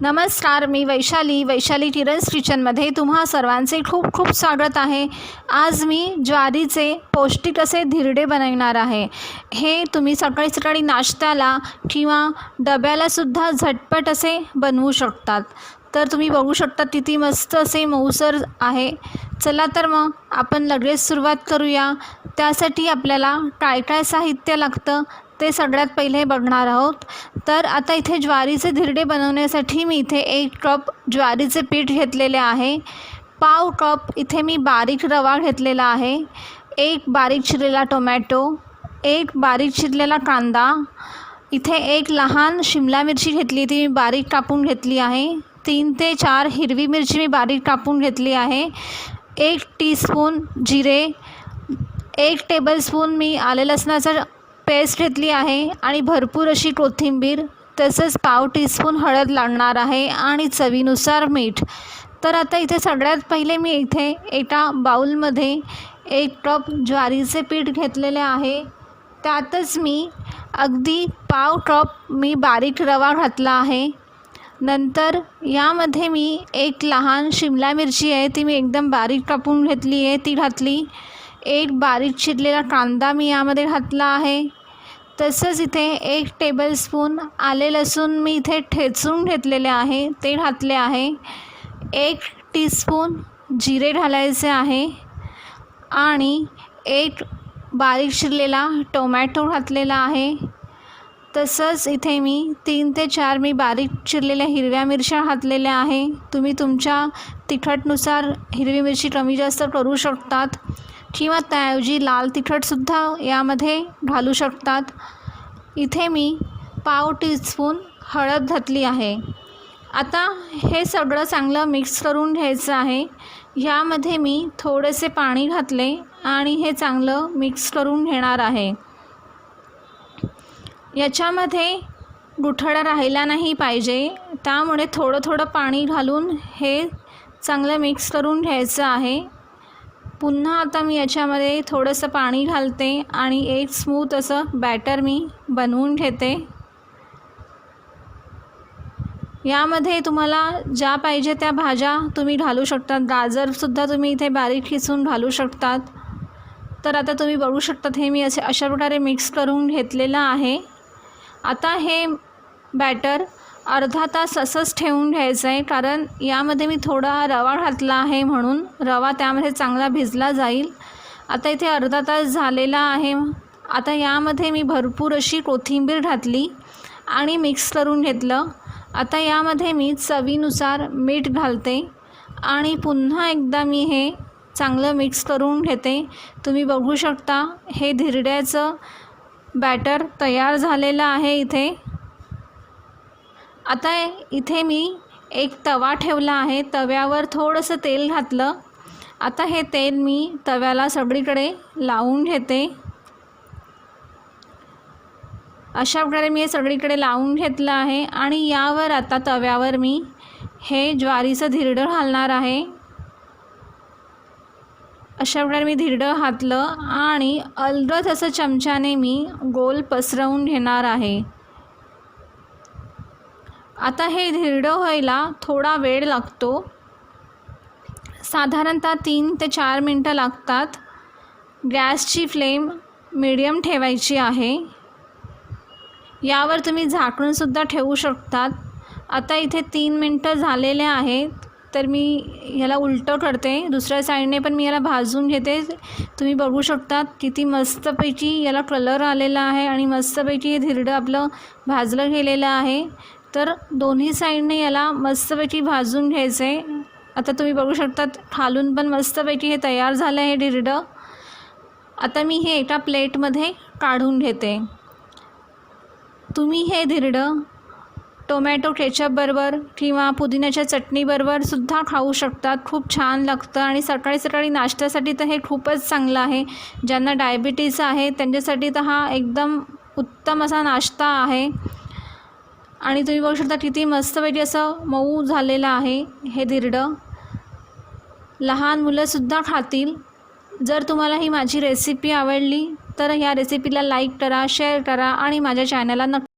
नमस्कार मी वैशाली वैशाली टिरन्स किचनमध्ये तुम्हा सर्वांचे खूप खूप स्वागत आहे. आज मी ज्वारीचे पौष्टिक असे धिरडे बनवणार आहे. हे तुम्ही सकाळी सकाळी नाश्त्याला किंवा डब्यालासुद्धा झटपट असे बनवू शकतात. तर तुम्ही बघू शकता किती मस्त असे मऊसर आहे. चला तर मग आपण लगेच सुरुवात करूया. त्यासाठी आपल्याला काय काय साहित्य लागतं ते सगळ्यात पहिले बघणार आहोत. तर आता इथे ज्वारीचे धिरडे बनवण्यासाठी मी इथे एक कप ज्वारीचे पीठ घेतलेले आहे. पाव कप इथे मी बारीक रवा घेतलेला आहे. एक बारीक चिरलेला टोमॅटो एक बारीक चिरलेला कांदा इथे एक लहान शिमला मिरची घेतली ती मी बारीक कापून घेतली आहे. तीन ते चार हिरवी मिरची मी बारीक कापून घेतली आहे. एक टीस्पून जिरे एक टेबलस्पून मी आले लसणाचा पेस्ट घेतली आहे आणि भरपूर अशी कोथिंबीर तसंच पाव टीस्पून हळद लागणार आहे आणि चवीनुसार मीठ. तर आता इथे सगळ्यात पहिले मी इथे एका बाऊलमध्ये एक कप ज्वारीचे पीठ घेतलेले आहे. त्यातच मी अगदी पाव कप मी बारीक रवा घातला आहे. नंतर यामध्ये मी एक लहान शिमला मिरची आहे ती मी एकदम बारीक कापून घेतली आहे ती घातली. एक बारीक चिरलेला कांदा मी यामध्ये घातला आहे. तसंच इथे एक टेबलस्पून आले लसूण मी इथे ठेचून घेतलेले आहे ते घातले आहे. एक टीस्पून जिरे घालायचे आहे आणि एक बारीक शिरलेला टोमॅटो घातलेला आहे. तसंच इथे मी तीन ते चार मी बारीक चिरलेल्या हिरव्या मिरच्या घातलेल्या आहे. तुम्ही तुमच्या तिखटनुसार हिरवी मिरची कमी जास्त करू शकतात. किंवा त्याऐवजी लाल तिखटसुद्धा यामध्ये घालू शकतात. इथे मी पाव टीस्पून हळद घातली आहे. आता हे सगळं चांगलं मिक्स करून घ्यायचं आहे. ह्यामध्ये मी थोडेसे पाणी घातले आणि हे चांगलं मिक्स करून घेणार आहे. याच्यामध्ये गुठळा राहिला नाही पाहिजे. त्यामुळे थोडं थोडं पाणी घालून हे चांगलं मिक्स करून घ्यायचं आहे. पुन्हा आता मी याच्यामध्ये थोडंसं पाणी घालते आणि एक स्मूथ असं बॅटर मी बनवून घेते. यामध्ये तुम्हाला ज्या पाहिजे त्या भाज्या तुम्ही घालू शकतात. गाजरसुद्धा तुम्ही इथे बारीक खिसून घालू शकतात. तर आता तुम्ही बघू शकतात हे मी असे अशा प्रकारे मिक्स करून घेतलेलं आहे. आता हे बॅटर अर्धा तास असंच ठेवून घ्यायचं आहे कारण यामध्ये मी थोडा रवा घातला आहे म्हणून. रवा त्यामध्ये चांगला भिजला जाईल. आता इथे अर्धा तास झालेला आहे. आता यामध्ये मी भरपूर अशी कोथिंबीर घातली आणि मिक्स करून घेतलं. आता यामध्ये मी चवीनुसार मीठ घालते आणि पुन्हा एकदा मी हे चांगलं मिक्स करून घेते. तुम्ही बघू शकता हे धिरड्याचं बॅटर तयार झालेलं आहे इथे. आता इथे मी एक तवा ठेवला आहे. तव्यावर थोडंसं तेल घातलं. आता हे तेल मी तव्याला सगळीकडे लावून घेते. अशा प्रकारे मी हे सगळीकडे लावून घेतलं आहे आणि यावर आता तव्यावर मी हे ज्वारीचं धिरडं घालणार आहे. अशा प्रकारे मी धिरडं घातलं आणि अलगद असं चमच्याने मी गोल पसरवून घेणार आहे. आता हे धिरडं व्हायला थोडा वेळ लागतो. साधारणतः तीन ते चार मिनटं लागतात. गॅसची फ्लेम मिडियम ठेवायची आहे. यावर तुम्ही झाकणंसुद्धा ठेवू शकतात. आता इथे तीन मिनटं झालेले आहेत तर मी ह्याला उलटं करते. दुसऱ्या साईडने पण मी याला भाजून घेते. तुम्ही बघू शकतात किती मस्तपैकी याला कलर आलेला आहे आणि मस्तपैकी हे धिरडं आपलं भाजलं गेलेलं आहे. तर दोन्ही साईडने याला मस्तपैकी भाजून घ्यायचं. आहे आता तुम्ही बघू शकतात खालून पण मस्तपैकी हे तयार झालं आहे धिरडं आता मी हे एका प्लेटमध्ये काढून घेते. तुम्ही हे धिरडं टोमॅटो केचपबरोबर किंवा पुदिन्याच्या चटणीबरोबर सुद्धा खाऊ शकतात. खूप छान लागतं आणि सकाळी सकाळी नाश्त्यासाठी तर हे खूपच चांगलं आहे. ज्यांना डायबिटीज आहे त्यांच्यासाठी तर हा एकदम उत्तम असा नाश्ता आहे. आणि तुम्ही बघू शकता किती मस्तपैकी असं मऊ झालेलं आहे हे धिरडं लहान मुलंसुद्धा खातील. जर तुम्हाला ही माझी रेसिपी आवडली तर ह्या रेसिपीला लाईक करा शेअर करा आणि माझ्या चॅनलला नक्की